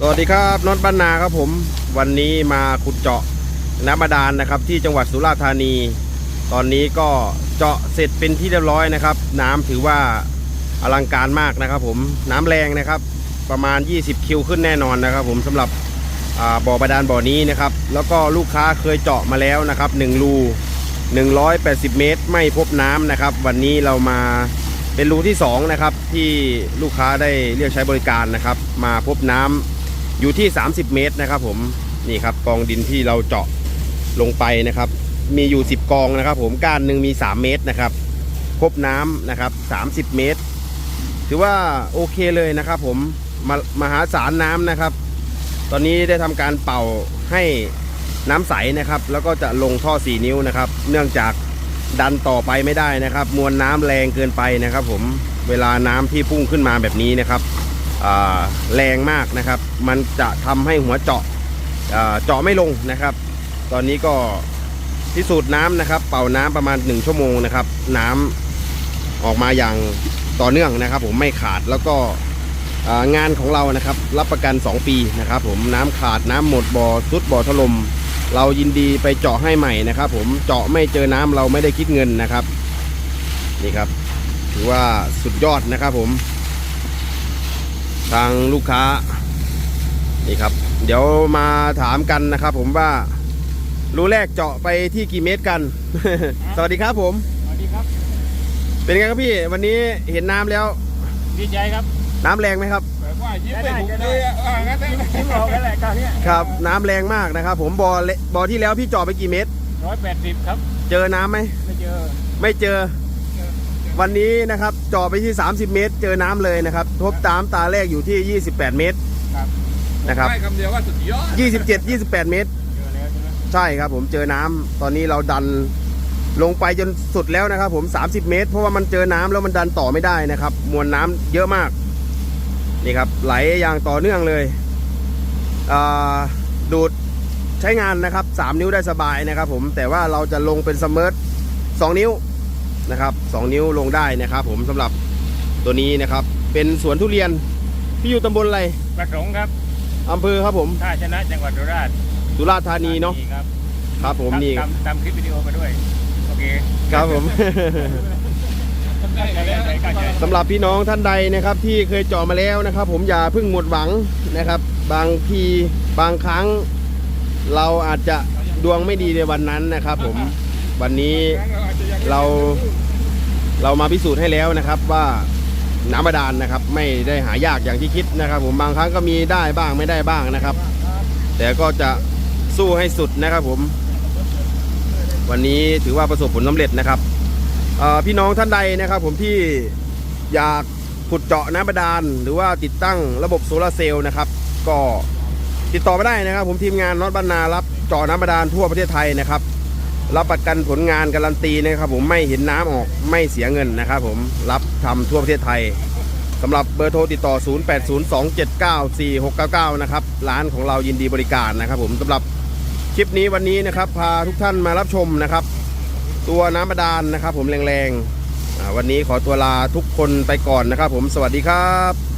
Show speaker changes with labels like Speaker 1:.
Speaker 1: สวัสดีครับน็อตบ้านนาครับผมวันนี้มาขุดเจาะน้ำบาดาลนะครับ ที่จังหวัดสุราษฎร์ธานี ตอนนี้ก็เจาะเสร็จเป็นที่เรียบร้อยนะครับ น้ำถือว่าอลังการมากนะครับ ผมน้ำแรงนะครับ ประมาณ 20 คิวขึ้นแน่นอนนะครับ ผมสำหรับบ่อบาดาลบ่อนี้นะครับ แล้วก็ลูกค้าเคยเจาะมาแล้วนะครับ1รู180 เมตร ไม่พบน้ำนะครับ วันนี้เรามาเป็นรูที่สองนะครับที่ลูกค้าได้เรียกใช้บริการนะครับ มาพบน้ำ อยู่ที่ 30 เมตรนะครับผมนี่ครับกองดินที่เราเจาะลงไปนะครับ มีอยู่ 10 กองนะครับผมก้านหนึ่งมี 3 เมตรนะครับพบน้ำนะครับ 30 เมตร ถือว่าโอเคเลยนะครับผมมามหาศาลน้ำนะครับ ตอนนี้ได้ทำการเป่าให้น้ำใสนะครับ แล้วก็จะลงท่อ 4 นิ้วนะครับ เนื่องจากดันต่อไปไม่ได้นะครับ มวลน้ำแรงเกินไปนะครับ ผมเวลาน้ำที่พุ่งขึ้นมาแบบนี้นะครับ แรงมากนะครับ มันจะทำให้หัวเจาะเจาะไม่ลงนะครับ ตอนนี้ก็พิสูจน์น้ำนะครับ เป่าน้ำประมาณ 1 ชั่วโมงนะครับ น้ำออกมาอย่างต่อเนื่องนะครับ ผมไม่ขาดแล้วก็งานของเรานะครับ รับประกัน 2 ปีนะครับ ผมน้ำขาดน้ำหมดบ่อสุดบ่อถลม่มเรายินดีไปเจาะให้ใหม่นะครับ ผมเจาะไม่เจอน้ำเราไม่ได้คิดเงินนะครับ นี่ครับ ถือว่าสุดยอดนะครับผม ทางลูกค้า นี่ครับ เดี๋ยวมาถามกันนะครับผมว่ารูแรกเจาะไปที่กี่เมตรกัน สวัสดีครับผม
Speaker 2: สวัสดีครับ
Speaker 1: เป็นไงครับพี่ วันนี้เห็นน้ำแล้ว
Speaker 2: ดีใจครับ
Speaker 1: น้ำแรงไหมครับ
Speaker 3: แบบว่ายิ้มไปผมเลยอะอ่างั้นได้
Speaker 2: ยิ้มออกกันแหละคราวเนี้ย
Speaker 1: ครับ น้ำแรงมากนะครับ ผมบอเลบอที่แล้วพี่เจาะไปกี่เมตร
Speaker 2: ร้อยแปดสิบครับ
Speaker 1: เจอน้ำไหม
Speaker 2: ไม่เจอ
Speaker 1: ไม่เจอ วันนี้นะครับเจาะไปที่ 30 เมตร เจอน้ำเลยนะครับทบตามตาแรกอยู่ที่ 28 เมตร
Speaker 2: ครับ
Speaker 1: นะครับ
Speaker 3: ให้คำเดียวว่าสุดยอด
Speaker 1: 27 28 เมตร
Speaker 2: เจอแล้วใช่ไหม
Speaker 1: ใช่ครับผมเจอน้ำตอนนี้เราดันลงไปจนสุดแล้วนะครับ ผม 30 เมตร เพราะว่ามันเจอน้ำแล้วมันดันต่อไม่ได้นะครับ มวลน้ำเยอะมากนี่ครับไหลอย่างต่อเนื่องเลยอ่าดูดใช้งานนะครับ 3 นิ้วได้สบายนะครับ ผมแต่ว่าเราจะลงเป็นสเมิร์ท2นิ้ว นะครับ2นิ้วลงได้นะครับ ผมสำหรับตัวนี้นะครับ เป็นสวนทุเรียนพี่อยู่ตำบลอะไร
Speaker 2: ประสงค์ครับ
Speaker 1: อำเภอครับผม
Speaker 2: ท่าชนะจังหวัดสุราษฎร์
Speaker 1: สุราษฎร์ธานีเนาะ
Speaker 2: ครับ
Speaker 1: ครับผมนี่
Speaker 2: ตามตามคลิปวิดีโอมาด้วยโอเค
Speaker 1: ครับผม
Speaker 2: ได้ได้ได้เข้าใจ
Speaker 1: สำหรับพี่น้องท่านใดนะครับ ที่เคยเจาะมาแล้วนะครับ ผมอย่าเพิ่งหมดหวังนะครับ บางทีบางครั้ง เราอาจจะดวงไม่ดีในวันนั้นนะครับ ผม วันนี้เราเรามาพิสูจน์ให้แล้วนะครับว่าน้ำบาดาลนะครับ ไม่ได้หายากอย่างที่คิดนะครับ ผมบางครั้งก็มีได้บ้างไม่ได้บ้างนะครับ แต่ก็จะสู้ให้สุดนะครับผม วันนี้ถือว่าประสบผลสำเร็จนะครับพี่น้องท่านใดนะครับ ผมที่อยากขุดเจาะน้ำบาดาลหรือว่าติดตั้งระบบโซลาร์เซลล์นะครับ ก็ติดต่อมาได้นะครับ ผมทีมงานน็อตบรรณารับเจาะน้ำบาดาลทั่วประเทศไทยนะครับ รับประกันผลงานการันตีนะครับผมไม่เห็นน้ำออกไม่เสียเงินนะครับผมรับทำทั่วประเทศไทยสำหรับเบอร์โทรติดต่อ 0802794699 นะครับร้านของเรายินดีบริการนะครับผมสำหรับคลิปนี้วันนี้นะครับพาทุกท่านมารับชมนะครับ ตัวน้ำบาดาลนะครับผมแรงๆวันนี้ขอตัวลาทุกคนไปก่อนนะครับผมสวัสดีครับ